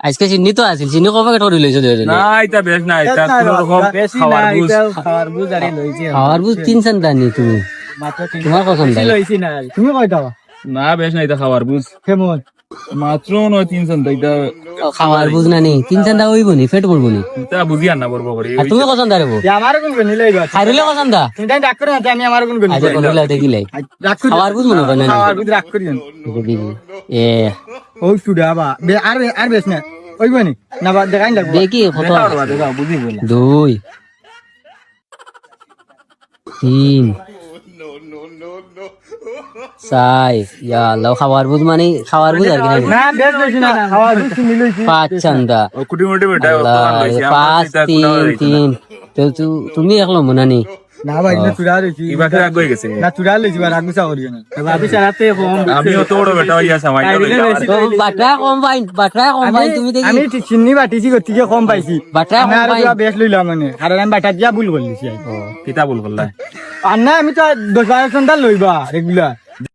আজকে চিনি তো আছিল চিনি কবে ধরি লইছো দুজনে না এটা বেশ না এটা কোনো রকম বেশি বুঝ এটা বুঝ আরে লইছি খাওয়ার বুঝ তিন চান্দা নি তুমি। মাত্র তিন তোমার বেশি লইছি না তুমি কয়টা না বেশ না এটা খাওয়ার বুঝ কেমন? মাত্র নয় তিন সন্তা এটা খাওয়ার বুঝ না নি তিন চান্দা হইব নি পেট পড়ব নি এটা বুঝি আর না বলব করি আর তুমি পছন্দ আরবো আমার কোন কোন লইবা খাইলে পছন্দ তুমি তাই রাগ করে না আমি আমার কোন কোন আচ্ছা কোন দেখিলাই রাগ খাওয়ার বুঝ মনে করেন খাওয়ার বুঝ রাগ করি এ। ও সুডা বা বে আর আর বেশ না ওইব নি। না বা দেখাই লাগবে। দেখি কত বুঝি বলা দুই। তিন। চার ইয়া খাওয়ার বুঝ মানে খাওয়ার বুঝ আর কি না বেশ বেশি না খাওয়ার বুঝ তুমি পাঁচ চান্দা। কুটি মুটি বেটা পাঁচ তিন তিন। তো তুমি একলো মনে নি? না ভাই না চুরা লইছি। ইবা খেলা গই গেছে। না চুরা লইছি বা রাগ গুছা করি না। ভাবি সারাতে কম আমি অত বড় বেটা হইয়া সামাই বাটরা কম পাইন বাটরা কম পাইন তুমি দেখি। আমি চিনি বাটিছি গতিকে কম পাইছি। বাটরা আমি কম আর বেশ লইলাম মানে। আমি বাটা দিয়া ভুল করলিছি কিতা বল করলা আর না আমি তো দশ বারো ঘণ্টা লইবা রেগুলার